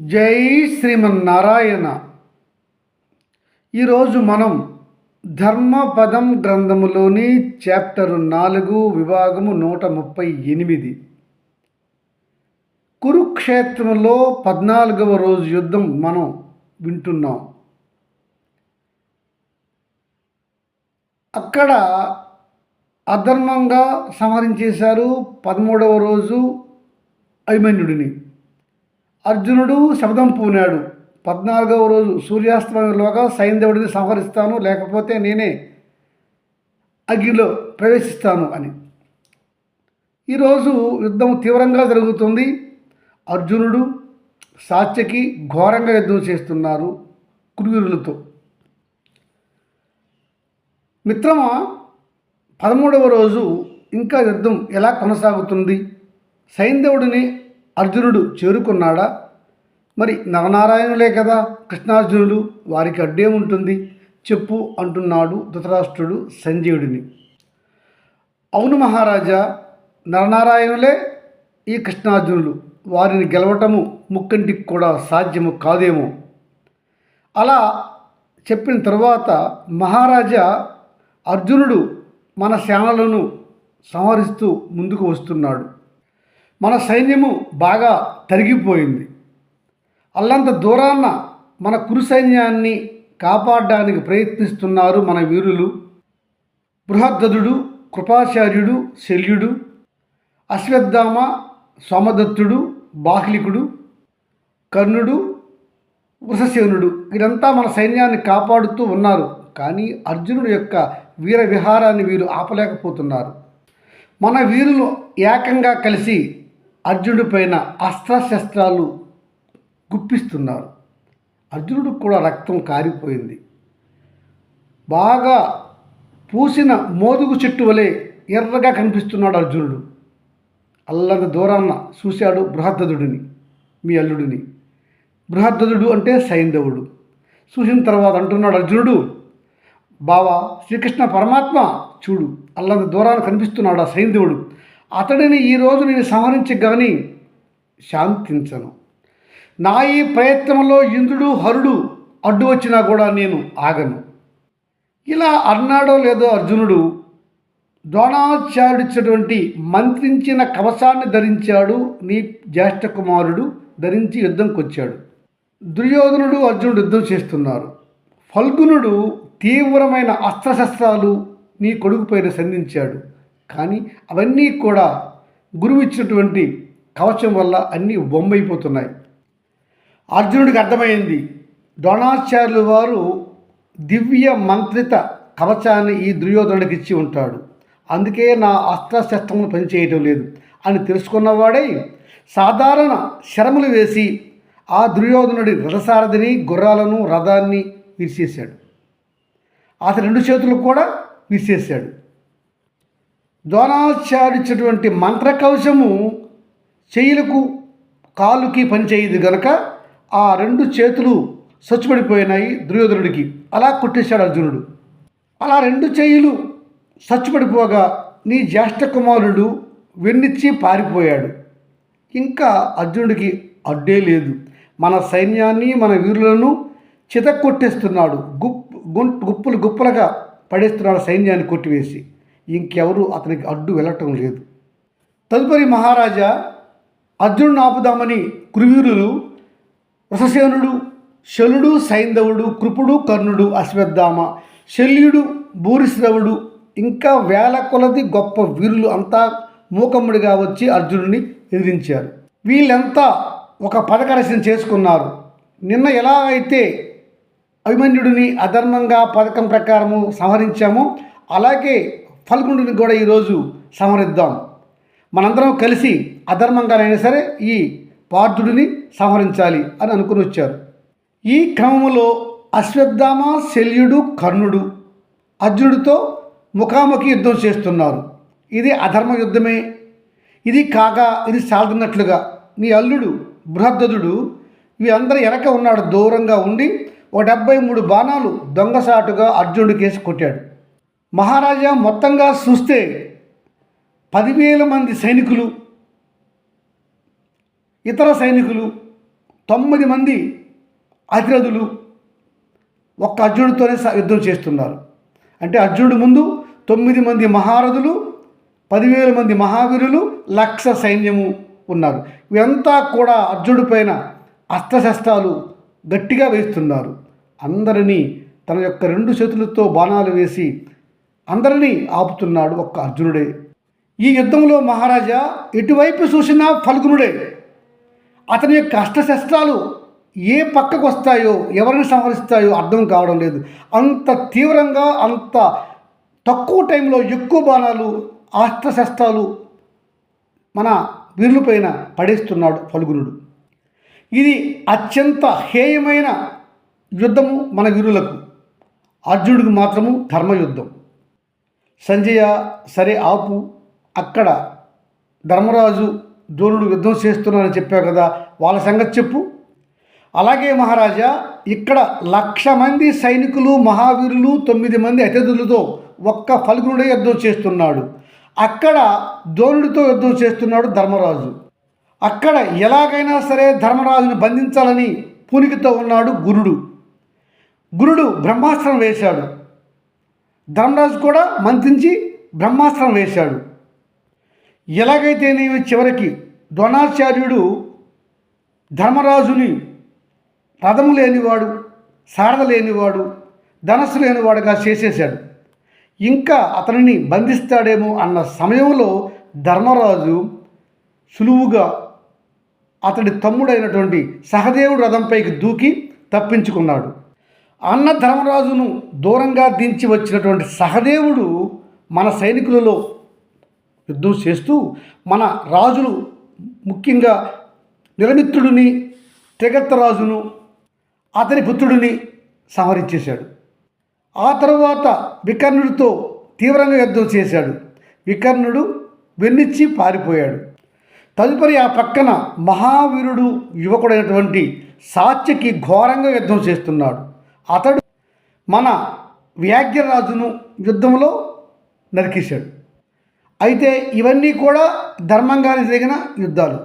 జై శ్రీమన్నారాయణ. ఈరోజు మనం ధర్మపదం గ్రంథములోని చాప్టరు నాలుగు విభాగము నూట ముప్పై ఎనిమిది. కురుక్షేత్రంలో పద్నాలుగవ రోజు యుద్ధం మనం వింటున్నాం. అక్కడ అధర్మంగా సంహరించేశారు పదమూడవ రోజు అభిమన్యుడిని. అర్జునుడు శబ్దం పూనాడు. పద్నాలుగవ రోజు సూర్యాస్తమయంలోగా సైంధవుడిని సంహరిస్తాను లేకపోతే నేనే అగ్నిలో ప్రవేశిస్తాను అని. ఈరోజు యుద్ధం తీవ్రంగా జరుగుతుంది. అర్జునుడు సాత్యకి ఘోరంగా యుద్ధం చేస్తున్నారు కురువీరులతో. మిత్రమా పదమూడవ రోజు ఇంకా యుద్ధం ఎలా కొనసాగుతుంది? సైంధవుడిని అర్జునుడు చేరుకున్నాడా? మరి నవనారాయణులే కదా కృష్ణార్జునుడు వారికి అడ్డే ఉంటుంది చెప్పు అంటున్నాడు ధృతరాష్ట్రుడు సంజీవుడిని అవును మహారాజా నరనారాయణులే ఈ కృష్ణార్జునులు వారిని గెలవటము ముక్కంటికి కూడా సాధ్యము కాదేమో. అలా చెప్పిన తరువాత మహారాజా అర్జునుడు మన సేనలను సంహరిస్తూ ముందుకు వస్తున్నాడు. మన సైన్యము బాగా తరిగిపోయింది. అల్లంత దూరాన్న మన కురు సైన్యాన్ని కాపాడడానికి ప్రయత్నిస్తున్నారు మన వీరులు. బృహద్దదుడు కృపాచార్యుడు శల్యుడు అశ్వత్థామ సోమదత్తుడు బాహ్లికుడు కర్ణుడు వృషసేనుడు వీరంతా మన సైన్యాన్ని కాపాడుతూ ఉన్నారు. కానీ అర్జునుడి యొక్క వీర విహారాన్ని వీరు ఆపలేకపోతున్నారు. మన వీరులు ఏకంగా కలిసి అర్జునుడి పైన అస్త్రశస్త్రాలు గుప్పిస్తున్నారు. అర్జునుడికి కూడా రక్తం కారిపోయింది. బాగా పూసిన మోదుగు చెట్టు వలె ఎర్రగా కనిపిస్తున్నాడు అర్జునుడు. అల్లంత దూరాన్న చూశాడు బృహద్దదుడిని మీ అల్లుడిని. బృహద్దదుడు అంటే సైంధవుడు. చూసిన తర్వాత అంటున్నాడు అర్జునుడు బావా శ్రీకృష్ణ పరమాత్మ చూడు అల్లంత దూరాన కనిపిస్తున్నాడు ఆ సైంధవుడు. అతడిని ఈరోజు నేను సంహరించి కానీ శాంతించను. నా ఈ ప్రయత్నంలో ఇంద్రుడు హరుడు అడ్డు వచ్చినా కూడా నేను ఆగను. ఇలా అన్నాడో లేదో అర్జునుడు ద్రోణాచార్యుడిచ్చినటువంటి మంత్రించిన కవచాన్ని ధరించాడు నీ జ్యేష్ఠ కుమారుడు ధరించి యుద్ధంకి వచ్చాడు దుర్యోధనుడు అర్జునుడు యుద్ధం చేస్తున్నారు. ఫల్గునుడు తీవ్రమైన అస్త్రశస్త్రాలు నీ కొడుకు పైన సంధించాడు. కానీ అవన్నీ కూడా గురువు ఇచ్చినటువంటి కవచం వల్ల అన్నీ బొమ్మైపోతున్నాయి అర్జునుడికి అర్థమైంది ద్రోణాచార్యులు వారు దివ్య మంత్రిత కవచాన్ని ఈ దుర్యోధనుడికి ఇచ్చి ఉంటాడు. అందుకే నా అస్త్రశస్త్రములు పనిచేయటం లేదు అని తెలుసుకున్నవాడై సాధారణ శరములు వేసి ఆ దుర్యోధనుడి రథసారథిని గుర్రాలను రథాన్ని విరిచేశాడు. అతని రెండు చేతులు కూడా విరిచేశాడు. ద్రోణాచార్యుడిచ్చినటువంటి మంత్రకవచము చేయులకు కాలుకి పనిచేయదు గనక ఆ రెండు చేతులు సచ్చుపడిపోయినాయి దుర్యోధనుడికి. అలా కొట్టేశాడు అర్జునుడు. అలా రెండు చేయులు సచ్చుపడిపోగా నీ జ్యేష్ఠ కుమారుడు వెన్నిచ్చి పారిపోయాడు. ఇంకా అర్జునుడికి అడ్డే లేదు. మన సైన్యాన్ని మన వీరులను చితక్కొట్టేస్తున్నాడు. గుప్ గుంట్ గుప్పులు గుప్పలుగా పడేస్తున్నాడు సైన్యాన్ని కొట్టివేసి. ఇంకెవరు అతనికి అడ్డు వెళ్ళటం లేదు. తదుపరి మహారాజా అర్జునుడు ఆపుదామని కురువీరులు వృషసేనుడు శలుడు సైంధవుడు కృపుడు కర్ణుడు అశ్వత్థామ శల్యుడు భూరిశ్రవుడు ఇంకా వేల కొలది గొప్ప వీరులు అంతా మూకమ్ముడిగా వచ్చి అర్జునుడిని ఎదిరించారు. వీళ్ళంతా ఒక పథకరచన చేసుకున్నారు. నిన్న ఎలా అయితే అభిమన్యుడిని అధర్మంగా పథకం ప్రకారము సంహరించామో అలాగే ఫల్గుణుడిని కూడా ఈరోజు సంహరిద్దాం. మనందరం కలిసి అధర్మంగానైనా సరే ఈ పార్థుడిని సంహరించాలి అని అనుకుని వచ్చారు. ఈ క్రమములో అశ్వత్థామ శల్యుడు కర్ణుడు అర్జునుడితో ముఖాముఖి యుద్ధం చేస్తున్నారు. ఇది అధర్మ యుద్ధమే. ఇది కాగా ఇది సాగుతున్నట్లుగా నీ అల్లుడు బృహద్దుడు వీరందరూ వెనక ఉన్నాడు దూరంగా ఉండి ఒక డెబ్బై మూడు బాణాలు దొంగసాటుగా అర్జునుడికేసి కొట్టాడు. మహారాజా మొత్తంగా చూస్తే పదివేల మంది సైనికులు ఇతర సైనికులు తొమ్మిది మంది అతిరథులు ఒక్క అర్జునుడితోనే స- యుద్ధం చేస్తున్నారు. అంటే అర్జునుడు ముందు తొమ్మిది మంది మహారథులు పదివేల మంది మహావీరులు లక్ష సైన్యము ఉన్నారు. ఇవంతా కూడా అర్జునుడి పైన అస్త్రశస్త్రాలు గట్టిగా వేస్తున్నారు. అందరినీ తన యొక్క రెండు చేతులతో బాణాలు వేసి అందరినీ ఆపుతున్నాడు ఒక్క అర్జునుడే. ఈ యుద్ధంలో మహారాజా ఎటువైపు చూసినా ఫల్గునుడే. అతని యొక్క అష్టశస్త్రాలు ఏ పక్కకు వస్తాయో ఎవరిని సంహరిస్తాయో అర్థం కావడం లేదు. అంత తీవ్రంగా అంత తక్కువ టైంలో ఎక్కువ బాణాలు అస్త్రశస్త్రాలు మన వీరులపైన పడేస్తున్నాడు ఫల్గునుడు. ఇది అత్యంత హేయమైన యుద్ధము మన వీరులకు. అర్జునుడికి మాత్రము ధర్మయుద్ధం. సంజయ సరే ఆపు అక్కడ ధర్మరాజు ద్రోణుడు యుద్ధం చేస్తున్నానని చెప్పావు కదా వాళ్ళ సంగతి చెప్పు. అలాగే మహారాజా ఇక్కడ లక్ష మంది సైనికులు మహావీరులు తొమ్మిది మంది అతిథులతో ఒక్క ఫల్గునుడే యుద్ధం చేస్తున్నాడు. అక్కడ ద్రోణుడితో యుద్ధం చేస్తున్నాడు ధర్మరాజు. అక్కడ ఎలాగైనా సరే ధర్మరాజును బంధించాలని పూనికతో ఉన్నాడు గురుడు. గురుడు బ్రహ్మాస్త్రం వేశాడు. ధర్మరాజు కూడా మంత్రించి బ్రహ్మాస్త్రం వేశాడు. ఎలాగైతేనేమి చివరికి ద్రోణాచార్యుడు ధర్మరాజుని రథము లేనివాడు సారథ లేనివాడు ధనస్సు లేనివాడుగా చేసేశాడు. ఇంకా అతనిని బంధిస్తాడేమో అన్న సమయంలో ధర్మరాజు సులువుగా అతడి తమ్ముడైనటువంటి సహదేవుడు రథంపైకి దూకి తప్పించుకున్నాడు. అన్న ధర్మరాజును దూరంగా దించి వచ్చినటువంటి సహదేవుడు మన సైనికులలో యుద్ధం చేస్తూ మన రాజులు ముఖ్యంగా నిరమిత్రుడిని త్రిగత్తరాజును అతని పుత్రుడిని సంహరించేశాడు. ఆ తరువాత వికర్ణుడితో తీవ్రంగా యుద్ధం చేశాడు. వికర్ణుడు వెన్నిచ్చి పారిపోయాడు. తదుపరి ఆ పక్కన మహావీరుడు యువకుడైనటువంటి సాత్యకి ఘోరంగా యుద్ధం చేస్తున్నాడు. అతడు మన వ్యాఘ్యరాజును యుద్ధంలో నరికేశాడు. అయితే ఇవన్నీ కూడా ధర్మంగానే జరిగిన యుద్ధాలు.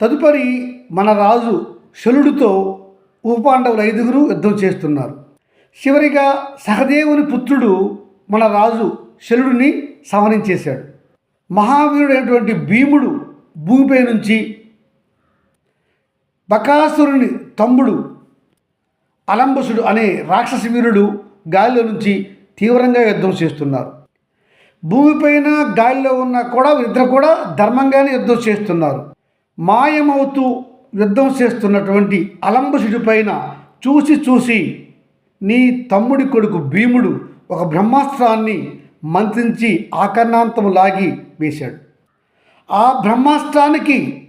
తదుపరి మన రాజు శలుడితో ఉపపాండవులు ఐదుగురు యుద్ధం చేస్తున్నారు. చివరిగా సహదేవుని పుత్రుడు మన రాజు శలుడిని సంహరించేశాడు మహావీరుడైనటువంటి భీముడు భూమిపై నుంచి బకాసురుని తమ్ముడు అలంబసుడు అనే రాక్షస వీరుడు గాలిలో నుంచి తీవ్రంగా యుద్ధం చేస్తున్నారు. భూమిపైన గాలిలో ఉన్న కూడా ఇద్దరు కూడా ధర్మంగానే యుద్ధం చేస్తున్నారు. మాయమవుతూ యుద్ధం చేస్తున్నటువంటి అలంబసుడి పైన చూసి చూసి నీ తమ్ముడి కొడుకు భీముడు ఒక బ్రహ్మాస్త్రాన్ని మంత్రించి ఆకర్ణాంతము లాగి వేశాడు. ఆ బ్రహ్మాస్త్రానికి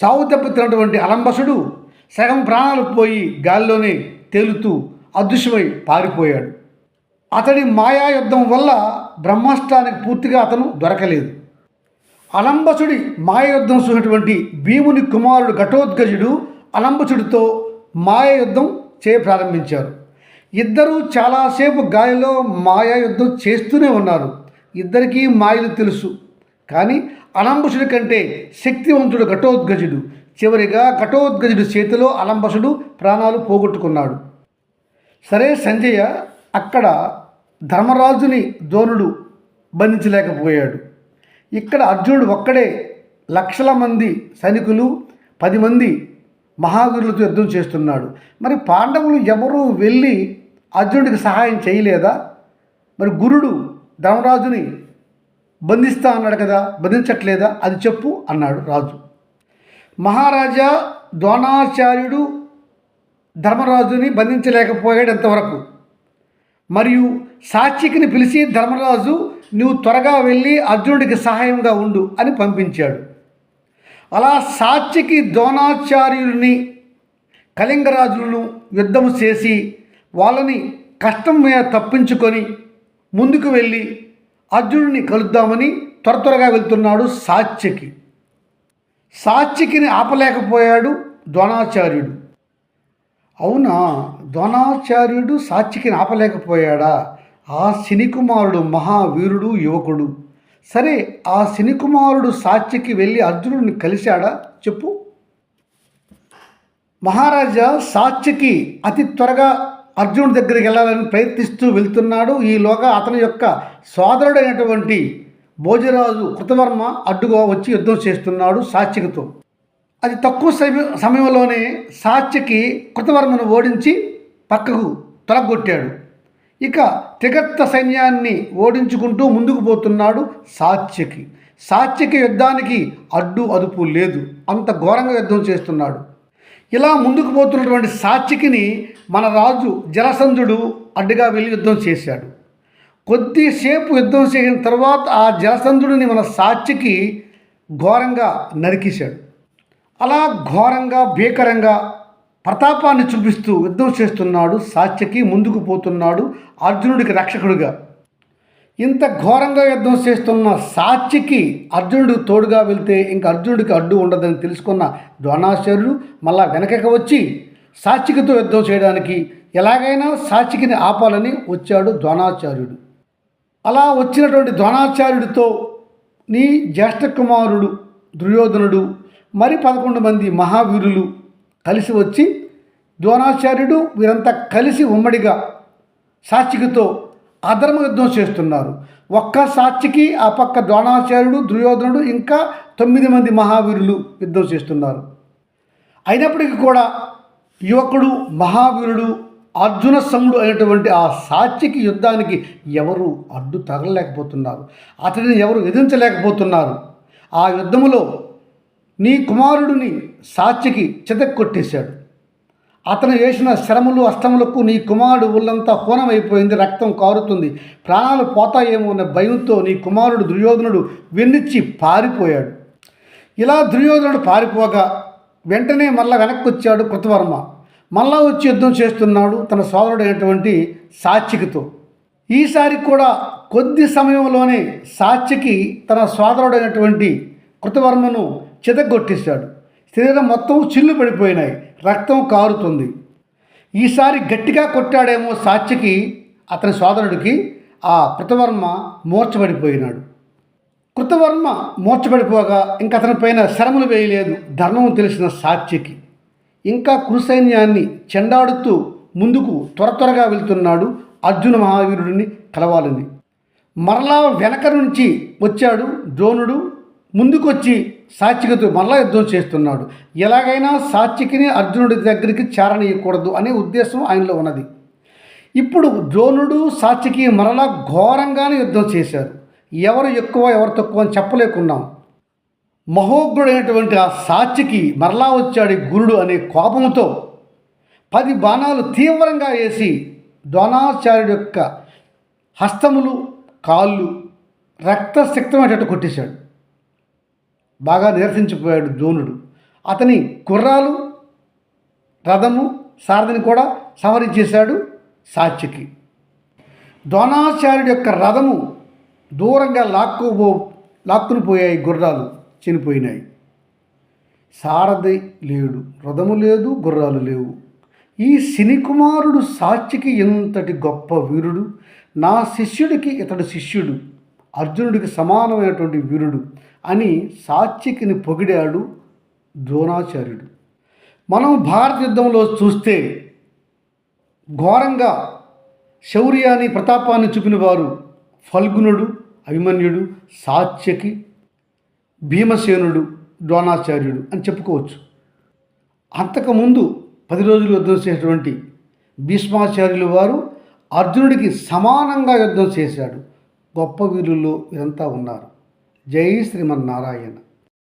సావు దెబ్బతినటువంటి అలంబసుడు సగం ప్రాణాలు పోయి గాల్లోనే తేలుతూ అదృశ్యమై పారిపోయాడు. అతడి మాయా యుద్ధం వల్ల బ్రహ్మాస్త్రానికి పూర్తిగా అతను దొరకలేదు. అలంబసుడి మాయయుద్ధం చూసినటువంటి భీముని కుమారుడు ఘటోద్గజుడు అలంబసుడితో మాయయుద్ధం చేయ ప్రారంభించారు. ఇద్దరూ చాలాసేపు గాలిలో మాయాయుద్ధం చేస్తూనే ఉన్నారు. ఇద్దరికీ మాయలు తెలుసు. కానీ అలంబసుడి కంటే శక్తివంతుడు ఘటోద్గజుడు చివరిగా ఘటోద్గజుడి చేతిలో అలంబసుడు ప్రాణాలు పోగొట్టుకున్నాడు. సరే సంజయ అక్కడ ధర్మరాజుని ద్రోణుడు బంధించలేకపోయాడు. ఇక్కడ అర్జునుడు ఒక్కడే లక్షల మంది సైనికులు పది మంది మహావీరులతో యుద్ధం చేస్తున్నాడు. మరి పాండవులు ఎవరూ వెళ్ళి అర్జునుడికి సహాయం చేయలేదా? మరి గురుడు ధర్మరాజుని బంధిస్తా అన్నాడు కదా బంధించట్లేదా? అది చెప్పు అన్నాడు రాజు. మహారాజా ద్రోణాచార్యుడు ధర్మరాజుని బంధించలేకపోయాడు ఎంతవరకు? మరియు సాత్వికిని పిలిచి ధర్మరాజు నువ్వు త్వరగా వెళ్ళి అర్జునుడికి సహాయంగా ఉండు అని పంపించాడు. అలా సాత్వికి ద్రోణాచార్యుల్ని కళింగరాజులను యుద్ధం చేసి వాళ్ళని కష్టం మీద తప్పించుకొని ముందుకు వెళ్ళి అర్జునుడిని కలుద్దామని త్వర త్వరగా వెళ్తున్నాడు సాత్యకి సాత్వికిని ఆపలేకపోయాడు ద్రోణాచార్యుడు. అవునా? ద్రోణాచార్యుడు సాత్వికిని ఆపలేకపోయాడా? ఆ శనికుమారుడు మహావీరుడు యువకుడు. సరే ఆ శనికుమారుడు సాత్వికి వెళ్ళి అర్జునుడిని కలిశాడా? చెప్పు. మహారాజా సాత్వికి అతి త్వరగా అర్జునుడి దగ్గరికి వెళ్ళాలని ప్రయత్నిస్తూ వెళ్తున్నాడు. ఈలోగా అతని యొక్క సోదరుడైనటువంటి భోజరాజు కృతవర్మ అడ్డుగా వచ్చి యుద్ధం చేస్తున్నాడు సాత్యకితో అది తక్కువ సమయంలోనే సాత్యకి కృతవర్మను ఓడించి పక్కకు తొలగొట్టాడు. ఇక తిగత్త సైన్యాన్ని ఓడించుకుంటూ ముందుకు పోతున్నాడు సాత్యకి సాత్యకి యుద్ధానికి అడ్డు అదుపు లేదు. అంత ఘోరంగా యుద్ధం చేస్తున్నాడు. ఇలా ముందుకు పోతున్నటువంటి సాత్యకిని మన రాజు జలసంధుడు అడ్డుగా వెళ్ళి యుద్ధం చేశాడు. కొద్దిసేపు యుద్ధం చేసిన తర్వాత ఆ జలసంధుడిని మన సాక్షికి ఘోరంగా నరికేశాడు. అలా ఘోరంగా భీకరంగా ప్రతాపాన్ని చూపిస్తూ యుద్ధం చేస్తున్నాడు సాత్యకి ముందుకు పోతున్నాడు అర్జునుడికి రక్షకుడిగా. ఇంత ఘోరంగా యుద్ధం చేస్తున్న సాత్యకి అర్జునుడు తోడుగా వెళ్తే ఇంక అర్జునుడికి అడ్డు ఉండదని తెలుసుకున్న ద్రోణాచార్యుడు మళ్ళా వెనకకి వచ్చి సాత్వికతో యుద్ధం చేయడానికి ఎలాగైనా సాత్వికిని ఆపాలని వచ్చాడు ద్రోణాచార్యుడు. అలా వచ్చినటువంటి ద్రోణాచార్యుడితో నీ జ్యేష్ఠ కుమారుడు దుర్యోధనుడు మరి పదకొండు మంది మహావీరులు కలిసి వచ్చి ద్రోణాచార్యుడు వీరంతా కలిసి ఉమ్మడిగా సాత్వికతో అధర్మ యుద్ధం చేస్తున్నారు. ఒక్క సాక్షికి ఆ పక్క ద్రోణాచార్యుడు దుర్యోధనుడు ఇంకా తొమ్మిది మంది మహావీరులు యుద్ధం చేస్తున్నారు. అయినప్పటికీ కూడా యువకుడు మహావీరుడు అర్జున సముడు అయినటువంటి ఆ సాత్వికి యుద్ధానికి ఎవరు అడ్డు తగలలేకపోతున్నారు. అతడిని ఎవరు ఎదించలేకపోతున్నారు ఆ యుద్ధములో నీ కుమారుడిని సాత్యకి చితక్కొట్టేశాడు అతను వేసిన శ్రమలు అష్టములకు నీ కుమారుడు ఒళ్ళంతా హోనమైపోయింది రక్తం కారుతుంది. ప్రాణాలు పోతాయేమో అనే భయంతో నీ కుమారుడు దుర్యోధనుడు వెన్నిచ్చి పారిపోయాడు. ఇలా దుర్యోధనుడు పారిపోగా వెంటనే మళ్ళా వెనక్కి వచ్చాడు కృతవర్మ. మళ్ళా వచ్చి యుద్ధం చేస్తున్నాడు. తన సోదరుడైనటువంటి సాత్యకితో ఈసారి కూడా కొద్ది సమయంలోనే సాత్యకి తన సోదరుడైనటువంటి కృతవర్మను చితగొట్టేశాడు శరీరం మొత్తం చిల్లు పడిపోయినాయి. రక్తం కారుతుంది. ఈసారి గట్టిగా కొట్టాడేమో సాత్యకి అతని సోదరుడికి ఆ కృతవర్మ మూర్చబడిపోయినాడు. కృతవర్మ మూర్చబడిపోగా ఇంక అతని పైన శరములు వేయలేదు. ధర్మం తెలిసిన సాత్యకి ఇంకా కురుసైన్యాన్ని చెండాడుతూ ముందుకు త్వర త్వరగా వెళ్తున్నాడు అర్జున మహావీరుడిని కలవాలని. మరలా వెనక నుంచి వచ్చాడు ద్రోణుడు. ముందుకొచ్చి సాత్వికతో మరలా యుద్ధం చేస్తున్నాడు. ఎలాగైనా సాత్వికిని అర్జునుడి దగ్గరికి చేరనీయకూడదు అనే ఉద్దేశం ఆయనలో ఉన్నది. ఇప్పుడు ద్రోణుడు సాత్వికి మరలా ఘోరంగానే యుద్ధం చేశారు. ఎవరు ఎక్కువ ఎవరు తక్కువ అని చెప్పలేకున్నాం. మహోగ్రుడైనటువంటి ఆ సాక్షికి మరలా వచ్చాడు గురుడు అనే కోపంతో పది బాణాలు తీవ్రంగా వేసి ద్రోణాచార్యుడి యొక్క హస్తములు కాళ్ళు రక్తశక్తమైనట్టు కొట్టేశాడు. బాగా నిరసించిపోయాడు ద్రోణుడు. అతని కుర్రాలు రథము సారథిని కూడా సంహరించేశాడు సాక్షికి. ద్రోణాచార్యుడి యొక్క రథము దూరంగా లాక్కుపో లాక్కుని పోయాయి గుర్రాలు. చనిపోయినాయి. సారథి లేడు రథము లేదు గుర్రాలు లేవు. ఈ శనికుమారుడు సాక్షికి ఎంతటి గొప్ప వీరుడు? నా శిష్యుడికి ఇతడు శిష్యుడు అర్జునుడికి సమానమైనటువంటి వీరుడు అని సాత్యకిని పొగిడాడు ద్రోణాచార్యుడు. మనం భారత యుద్ధంలో చూస్తే ఘోరంగా శౌర్యాన్ని ప్రతాపాన్ని చూపిన వారు ఫల్గునుడు అభిమన్యుడు సాత్యకి భీమసేనుడు ద్రోణాచార్యుడు అని చెప్పుకోవచ్చు. అంతకుముందు పది రోజులు యుద్ధం చేసినటువంటి భీష్మాచార్యులు వారు అర్జునుడికి సమానంగా యుద్ధం చేశాడు. గొప్ప వీరుల్లో వీరంతా ఉన్నారు. జై శ్రీమన్నారాయణ.